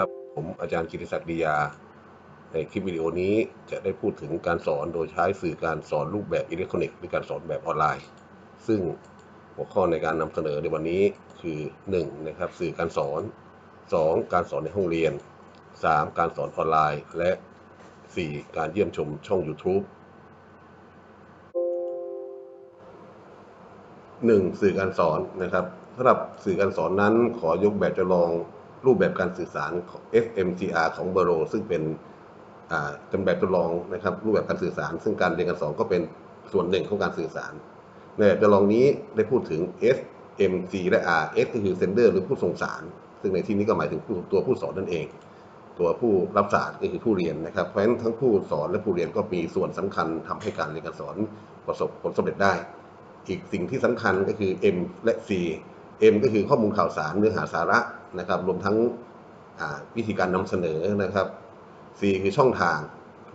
ครับ ผมอาจารย์กิติศักดิ์ดียา ในคลิปวิดีโอนี้จะได้พูดถึงการสอนโดยใช้สื่อการสอนรูปแบบอิเล็กทรอนิกส์หรือการสอนแบบออนไลน์ ซึ่งหัวข้อในการนำเสนอในวันนี้คือ1นะครับสื่อการสอน 2 การสอนในห้องเรียน 3 การสอนออนไลน์ และ 4 การเยี่ยมชมช่อง YouTube 1. สื่อการสอนนะครับสำหรับสื่อการสอนนั้นขอยกแบบจำลอง รูปแบบการสื่อสารของ FMCR ของเบโร ซึ่งเป็นจำแบบจำลองนะครับรูปแบบการสื่อสาร ซึ่งการเรียนการสอนก็เป็นส่วนหนึ่งของการสื่อสาร ในแบบจำลองนี้ได้พูดถึง SMC และ R S ก็คือ sender หรือผู้ส่งสาร ซึ่งในที่นี้ก็หมายถึงผู้ตัวผู้สอนนั่นเอง ตัวผู้รับสารก็คือผู้เรียนนะครับ เพราะฉะนั้นทั้งผู้สอนและผู้เรียนก็มีส่วนสำคัญทำให้การเรียนการสอนประสบผลสำเร็จได้ อีกสิ่งที่สำคัญก็คือ M และ C M ก็คือข้อมูลข่าวสารเนื้อหาสาระ นะครับ รวมทั้งวิธีการนำเสนอนะครับ C คือช่องทาง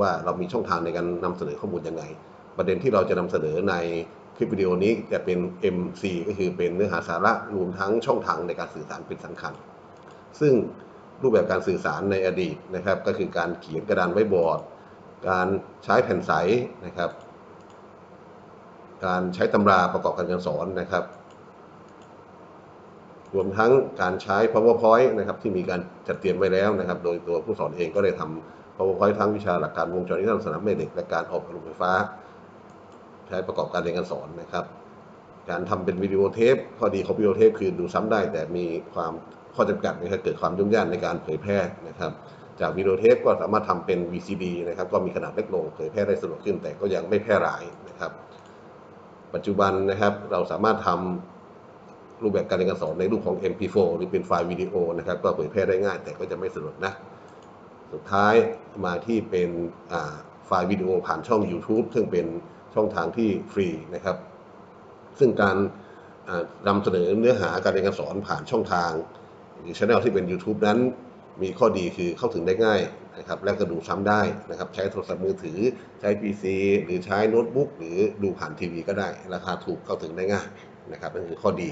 ว่าเรามีช่องทางในการนำเสนอข้อมูลยังไง ประเด็นที่เราจะนำเสนอในคลิปวิดีโอนี้จะเป็น MC ก็คือเป็นเนื้อหาสาระรวมทั้งช่องทางในการสื่อสารเป็นสำคัญ ซึ่งรูปแบบการสื่อสารในอดีตนะครับ ก็คือการเขียนกระดานไว้บอร์ด การใช้แผ่นใสนะครับ การใช้ตำราประกอบการเรียนสอนนะครับ รวมทั้งการใช้ powerpoint นะครับที่มีการจัดเตรียมไว้แล้วนะครับ โดยตัวผู้สอนเองก็ได้ทำ powerpoint ทั้งวิชาหลักการวงจรนิรนามสนามแม่เหล็กและการออกกำลังไฟฟ้า ใช้ประกอบการเรียนการสอนนะครับ การทำเป็นวิดีโอเทปข้อดีของวิดีโอเทปคือดูซ้ำได้ แต่มีความข้อจำกัดนะครับเกิดความยุ่งยากในการเผยแพร่นะครับจากวิดีโอเทปก็สามารถทำเป็น VCD นะครับก็มีขนาดเล็กลงเผยแพร่ได้สะดวกขึ้น แต่ก็ยังไม่แพร่หลายนะครับ ปัจจุบันนะครับเราสามารถทำ รูปแบบการเรียนการสอนในรูปของ MP4 หรือเป็นไฟล์วิดีโอนะครับ ก็เผยแพร่ได้ง่าย แต่ก็จะไม่สะดวกนะ สุดท้ายมาที่เป็นไฟล์วิดีโอผ่านช่อง YouTube ซึ่งเป็นช่องทางที่ฟรีนะครับ ซึ่งการนำเสนอเนื้อหาการเรียนการสอนผ่านช่องทาง หรือช่องที่เป็น YouTube นั้น มีข้อดีคือเข้าถึงได้ง่ายนะครับ และก็ดูซ้ำได้นะครับ ใช้โทรศัพท์มือถือใช้ PC หรือใช้โน้ตบุ๊กหรือดูผ่านทีวีก็ได้ ราคาถูกเข้าถึงได้ง่ายนะครับนั่นคือข้อดี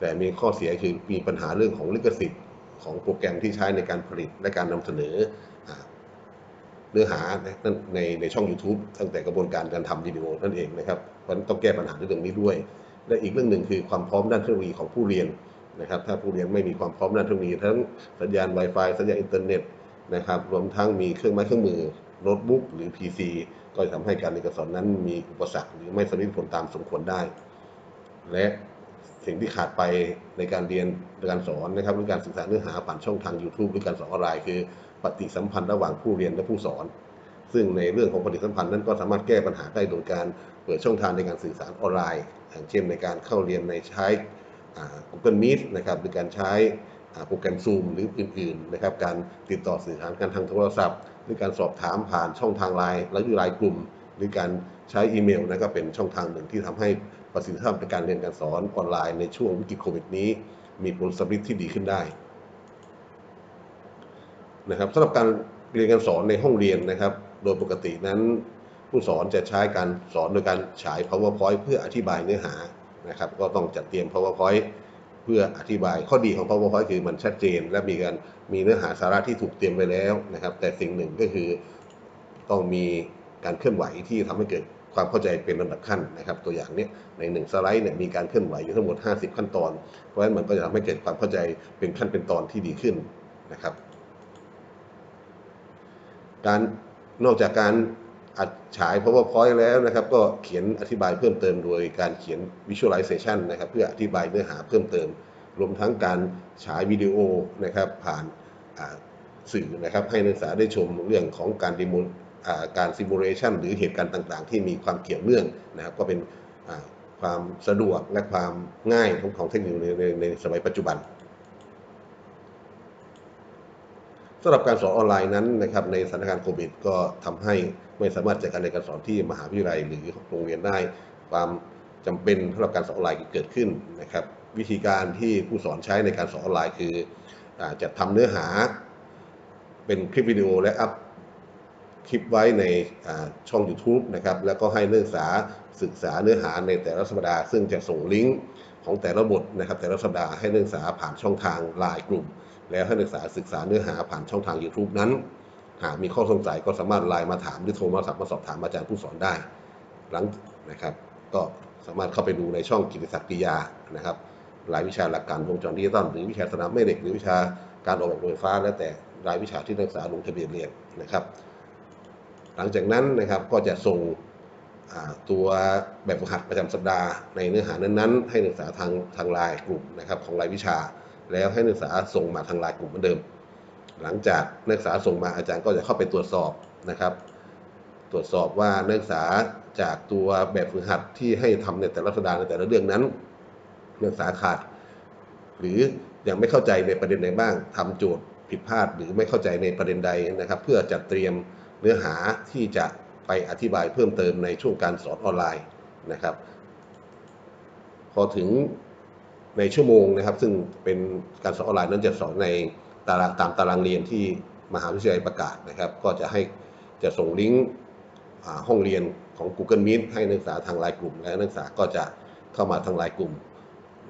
แต่มีข้อเสียคือมีปัญหาเรื่องของลิขสิทธิ์ของโปรแกรมที่ใช้ในการผลิตและการนำเสนอเนื้อหาในในช่อง YouTube ตั้งแต่กระบวนการการทำวิดีโอนั่นเองนะครับเพราะต้องแก้ปัญหาเรื่องนี้ด้วย และอีกเรื่องหนึ่งคือความพร้อมด้านเทคโนโลยีของผู้เรียนนะครับ ถ้าผู้เรียนไม่มีความพร้อมด้านเทคโนโลยีทั้งสัญญาณ Wi-Fi สัญญาณอินเทอร์เน็ตนะครับ รวมทั้งมีเครื่องไม้เครื่องมือโน้ตบุ๊กหรือ PC ก็จะทำให้การเรียนการสอนนั้นมีอุปสรรคหรือไม่สำเร็จผลตามสมควรได้ และ สิ่งที่ขาดไปในการเรียนการสอนนะครับหรือการศึกษาเนื้อหาผ่านช่องทาง YouTube หรือการสอนออนไลน์คือ ปฏิสัมพันธ์ระหว่างผู้เรียนและผู้สอน ซึ่งในเรื่องของปฏิสัมพันธ์นั้นก็สามารถแก้ปัญหาได้โดยการเปิดช่องทางในการสื่อสารออนไลน์อย่างเช่นในการเข้าเรียนในใช้ Google Meet นะครับหรือการใช้โปรแกรม Zoom หรืออื่นๆนะครับการติดต่อสื่อสารกันทางโทรศัพท์ หรือการสอบถามผ่านช่องทางไลน์และหรือไลน์กลุ่ม หรือการใช้อีเมลนะก็เป็นช่องทางหนึ่งที่ทำให้ ประสิทธิภาพในการเรียนการสอนออนไลน์ในช่วงวิกฤตโควิดนี้ มีผลสำลิดที่ดีขึ้นได้นะครับสำหรับการเรียนการสอนในห้องเรียนนะครับ โดยปกตินั้น ผู้สอนจะใช้การสอนโดยการฉาย powerpoint เพื่ออธิบายเนื้อหานะครับ ก็ต้องจัดเตรียม powerpoint เพื่ออธิบายข้อดีของ powerpoint คือมันชัดเจน และมีการมีเนื้อหาสาระที่ถูกเตรียมไว้แล้วนะครับ แต่สิ่งหนึ่งก็คือต้องมีการเคลื่อนไหวที่ทำให้เกิด ความเข้าใจเป็นลำดับขั้นนะครับ ตัวอย่างเนี้ยในหนึ่งสไลด์เนี่ยมีการเคลื่อนไหวอยู่ทั้งหมด 50 ขั้นตอน เพราะฉะนั้นมันก็จะทำให้เกิดความเข้าใจเป็นขั้นเป็นตอนที่ดีขึ้นนะครับ การนอกจากการอัดฉาย powerpoint แล้วนะครับ ก็เขียนอธิบายเพิ่มเติมโดยการเขียน visualization นะครับ เพื่ออธิบายเนื้อหาเพิ่มเติม รวมทั้งการฉายวิดีโอนะครับผ่านสื่อนะครับให้นักศึกษาได้ชมเรื่องของการดิโม การ simulation หรือเหตุการณ์ต่างๆ ที่มีความเกี่ยวเนื่องนะครับก็เป็นความสะดวกและความง่ายของของเทคโนโลยีในในสมัยปัจจุบันสำหรับการสอนออนไลน์นั้นนะครับในสถานการณ์โควิด ก็ทำให้ไม่สามารถจัดการเรียนการสอนที่มหาวิทยาลัยหรือโรงเรียนได้ ความจำเป็นสำหรับการสอนออนไลน์เกิดขึ้นนะครับ วิธีการที่ผู้สอนใช้ในการสอนออนไลน์คืออจัดทำเนื้อหาเป็นคลิปวิดีโอและอัพ คลิปไว้ในช่อง YouTube นะครับแล้วก็ให้นักศึกษาศึกษาเนื้อหาในแต่ละสัปดาห์ซึ่งจะส่งลิงก์ของแต่ละบทนะครับแต่ละสัปดาห์ให้นักศึกษาผ่านช่องทางไลน์กลุ่ม แล้วให้นักศึกษาศึกษาเนื้อหาผ่านช่องทาง YouTube นั้น หากมีข้อสงสัยก็สามารถไลน์มาถามหรือโทรมาสับมาสอบถามอาจารย์ผู้สอนได้หลังนะครับก็สามารถเข้าไปดูในช่องกิติศักดิ์กิยานะครับรายวิชาหลักการวงจรดิจิตอลหรือวิชาสนามแม่เหล็กหรือวิชาการออกแบบรถไฟฟ้าแล้วแต่รายวิชาที่นักศึกษาลงทะเบียนเรียนนะครับ หลังจากนั้นนะครับก็จะส่งตัวแบบฝึกหัดประจำสัปดาห์ในเนื้อหานั้นๆ ให้นักศึกษาทางทางไลน์กลุ่มนะครับของรายวิชา แล้วให้นักศึกษาส่งมาทางไลน์กลุ่มเหมือนเดิม หลังจากนักศึกษาส่งมาอาจารย์ก็จะเข้าไปตรวจสอบนะครับ ตรวจสอบว่านักศึกษาจากตัวแบบฝึกหัดที่ให้ทำในแต่ละสัปดาห์ในแต่ละเรื่องนั้นนักศึกษาขาด หรือยังไม่เข้าใจในประเด็นใดบ้างทำโจทย์ผิดพลาด หรือไม่เข้าใจในประเด็นใดนะครับ เพื่อจัดเตรียม เนื้อหาที่จะไปอธิบายเพิ่มเติมในช่วงการสอนออนไลน์นะครับ พอถึงในชั่วโมงนะครับ ซึ่งเป็นการสอนออนไลน์นั้นจะสอนในตารางตามตารางเรียนที่มหาวิทยาลัยประกาศนะครับ ก็จะให้จะส่งลิงก์ห้องเรียนของ Google Meet ให้นักศึกษาทางไลน์กลุ่ม และนักศึกษาก็จะเข้ามาทางไลน์กลุ่ม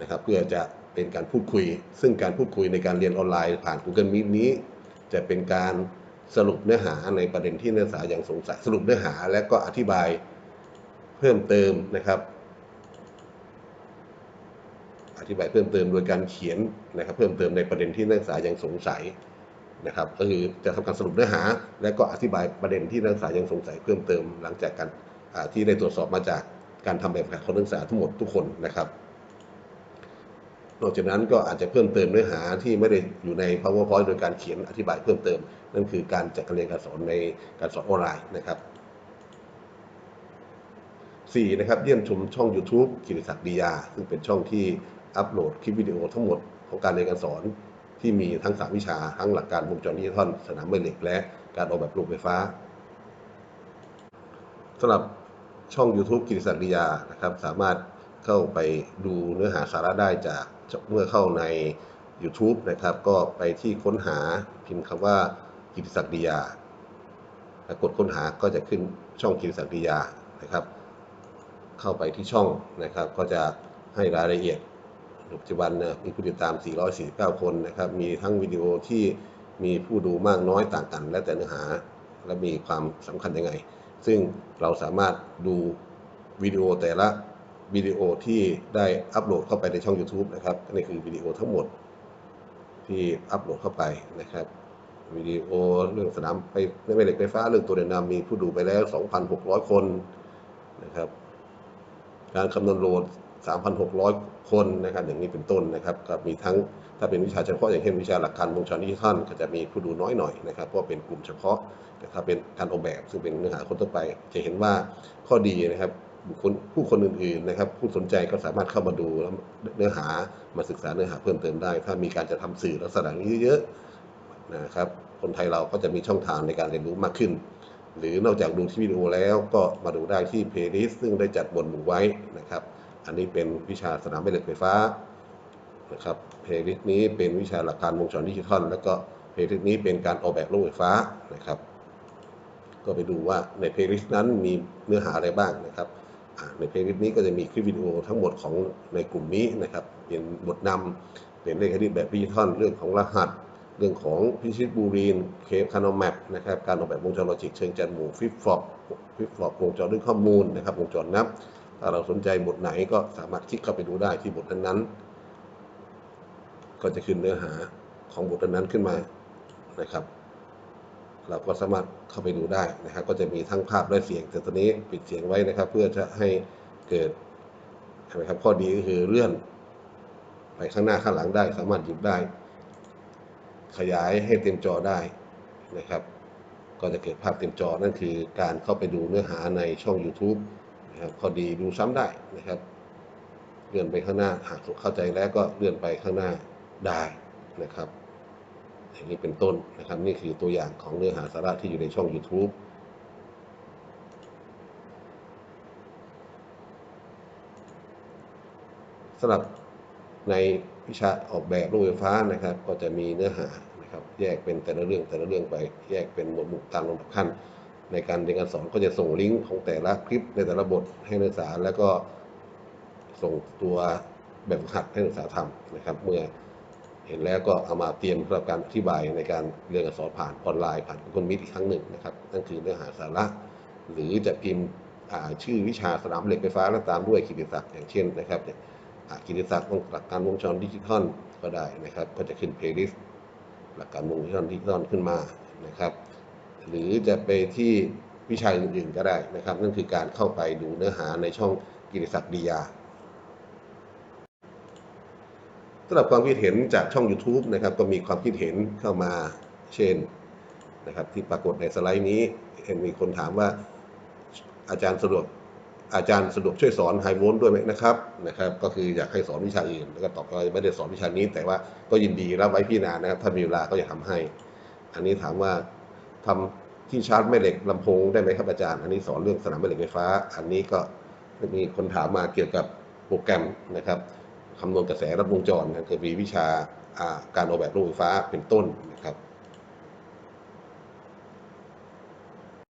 นะครับ เพื่อจะเป็นการพูดคุย ซึ่งการพูดคุยในการเรียนออนไลน์ผ่าน Google Meet นี้ จะเป็นการ สรุปเนื้อหาในประเด็นที่นักศึกษายังสงสัยสรุปเนื้อหาและก็อธิบายเพิ่มเติมนะครับ อธิบายเพิ่มเติมโดยการเขียนนะครับ เพิ่มเติมในประเด็นที่นักศึกษายังสงสัยนะครับ ก็คือจะทำการสรุปเนื้อหา และก็อธิบายประเด็นที่นักศึกษายังสงสัยเพิ่มเติมหลังจากการที่ได้ตรวจสอบมาจากการทำแบบฝึกหัดของนักศึกษาทั้งหมดทุกคนนะครับ นอกจากนั้นก็อาจจะเพิ่มเติมเนื้อหาที่ไม่ได้อยู่ใน powerpoint โดยการเขียนอธิบายเพิ่มเติม นั่นคือการจัดการเรียนการสอนในการสอนออนไลน์นะครับ 4. นะครับเยี่ยมชมช่อง YouTube กิติศักดิ์ดียา ซึ่งเป็นช่องที่อัปโหลดคลิปวิดีโอทั้งหมดของการเรียนการสอนที่มีทั้ง 3 วิชา ทั้งหลักการวงจรดิจิทัลสนามแม่เหล็ก และการออกแบบโรงไฟฟ้าสำหรับช่อง YouTube กิติศักดิ์ดียานะครับ สามารถเข้าไปดูเนื้อหาสาระได้จาก เมื่อเข้าใน YouTube นะครับ ก็ไปที่ค้นหาพิมพ์คำว่ากิติศักดิยาแล้วกดค้นหาก็จะขึ้นช่องกิติศักดิยานะครับ เข้าไปที่ช่องนะครับ ก็จะให้รายละเอียดปัจจุบันเนี่ยมีผู้ติดตาม 449 คนนะครับ มีทั้งวิดีโอที่มีผู้ดูมากน้อยต่างกัน และแต่เนื้อหาและมีความสำคัญยังไง ซึ่งเราสามารถดูวิดีโอแต่ละ วิดีโอที่ได้อัปโหลดเข้าไปในช่อง YouTube นะครับนี่คือวิดีโอทั้งหมดที่อัปโหลดเข้าไปนะครับวิดีโอเรื่องสนามไปแม่เหล็กไฟฟ้าเรื่องตัวเด่นนำมีผู้ดูไปแล้ว 2,600 คนนะครับ การคำนวณโหลด 3,600 คนนะครับ อย่างนี้เป็นต้นนะครับก็มีทั้งถ้าเป็นวิชาเฉพาะอย่างเช่นวิชาหลักการวงจรดิจิทัลก็จะมีผู้ดูน้อยหน่อยนะครับเพราะเป็นกลุ่มเฉพาะ แต่ถ้าเป็นการออกแบบซึ่งเป็นเนื้อหาคนทั่วไป จะเห็นว่าข้อดีนะครับ บุคคลผู้คนอื่นๆนะครับ ผู้สนใจก็สามารถเข้ามาดูแล้วเนื้อหามาศึกษาเนื้อหาเพิ่มเติมได้ ถ้ามีการจะทำสื่อลักษณะนี้เยอะๆนะครับ คนไทยเราก็จะมีช่องทางในการเรียนรู้มากขึ้น หรือนอกจากดูที่วิดีโอแล้วก็มาดูได้ที่เพลย์ลิสต์ซึ่งได้จัดบนหมู่ไว้นะครับ อันนี้เป็นวิชาสนามแม่เหล็กไฟฟ้านะครับเพลย์ลิสต์นี้เป็นวิชาหลักการวงจรดิจิทัลแล้วก็เพลย์ลิสต์นี้เป็นการออกแบบโรงไฟฟ้านะครับ ก็ไปดูว่าในเพลย์ลิสต์นั้นมีเนื้อหาอะไรบ้างนะครับ ในเพลย์ลิสต์นี้ก็จะมีคลิปวิดีโอทั้งหมดของในกลุ่มนี้นะครับเป็นบทนำเป็นเลขคณิตแบบดิจิทัลเรื่องของรหัส เรื่องของพิชิตบูรีนเคปคานอมแมปนะครับการออกแบบวงจรลอจิกเชิงจันทร์หมู่ฟิปฟลอปฟิปฟลอปวงจรด้วยข้อมูลนะครับวงจรนับถ้าเราสนใจบทไหนก็สามารถคลิกเข้าไปดูได้ที่บทนั้นๆก็จะขึ้นเนื้อหาของบทนั้นๆขึ้นมานะครับ เราก็สามารถเข้าไปดูได้นะครับ ก็จะมีทั้งภาพและเสียง แต่ตอนนี้ปิดเสียงไว้นะครับ เพื่อจะให้เกิดนะครับข้อดีก็คือเลื่อน ไปข้างหน้าข้างหลังได้ สามารถหยิบได้ ขยายให้เต็มจอได้นะครับ ก็จะเกิดภาพเต็มจอนั่นคือการเข้าไปดูเนื้อหาในช่อง YouTube นะครับข้อดีดูซ้ำได้นะครับ เลื่อนไปข้างหน้าหากเข้าใจแล้วก็เลื่อนไปข้างหน้าได้นะครับ อย่างนี้เป็นต้นนะครับ นี่คือตัวอย่างของเนื้อหาสาระที่อยู่ในช่อง YouTube สำหรับในวิชาออกแบบโรงไฟฟ้านะครับ ก็จะมีเนื้อหานะครับ แยกเป็นแต่ละเรื่องแต่ละเรื่องไป แยกเป็นหมวดหมู่ตามลำดับขั้น ในการเรียนการสอนก็จะส่งลิงก์ของแต่ละคลิปในแต่ละบทให้นักศึกษาแล้วก็ส่งตัวแบบหัดให้นักศึกษาทำนะครับ เมื่อ เห็นแล้วก็เอามาเตรียมสำหรับการอธิบายในการเรียนการสอนผ่านออนไลน์ผ่าน Google Meet อีกครั้งหนึ่งนะครับนั่นคือเนื้อหาสาระ หรือจะพิมพ์ชื่อวิชาสนามเหล็กไฟฟ้าแล้วตามด้วยกิติศักดิ์อย่างเช่นนะครับเนี่ยกิติศักดิ์หลักการวงจรดิจิทัลก็ได้นะครับ ก็จะขึ้นเพลย์ลิสต์หลักการวงจรดิจิทัลขึ้นมานะครับ หรือจะไปที่วิชาอื่นๆก็ได้นะครับ นั่นคือการเข้าไปดูเนื้อหาในช่องกิติศักดิ์ดียา สำหรับความคิดเห็นจากช่อง YouTube นะครับก็มีความคิดเห็นเข้ามาเช่นนะครับที่ปรากฏในสไลด์นี้เห็นมีคนถามว่าอาจารย์สะดวกอาจารย์สะดวกช่วยสอนไฮโวลต์ด้วยไหมนะครับนะครับ ก็คืออยากให้สอนวิชาอื่น แล้วก็ตอบว่าไม่ได้สอนวิชานี้ แต่ว่าก็ยินดีรับไว้พิจารณานะครับ ถ้ามีเวลาก็จะทำให้ อันนี้ถามว่าทำที่ชาร์จแม่เหล็กลำโพงได้ไหมครับอาจารย์ อันนี้สอนเรื่องสนามแม่เหล็กไฟฟ้า อันนี้ก็มีคนถามมาเกี่ยวกับโปรแกรมนะครับำนวณกระแสรับวงจรนะคือมีวิชาการออกแบบรงไฟฟ้าเป็นต้นนะครับ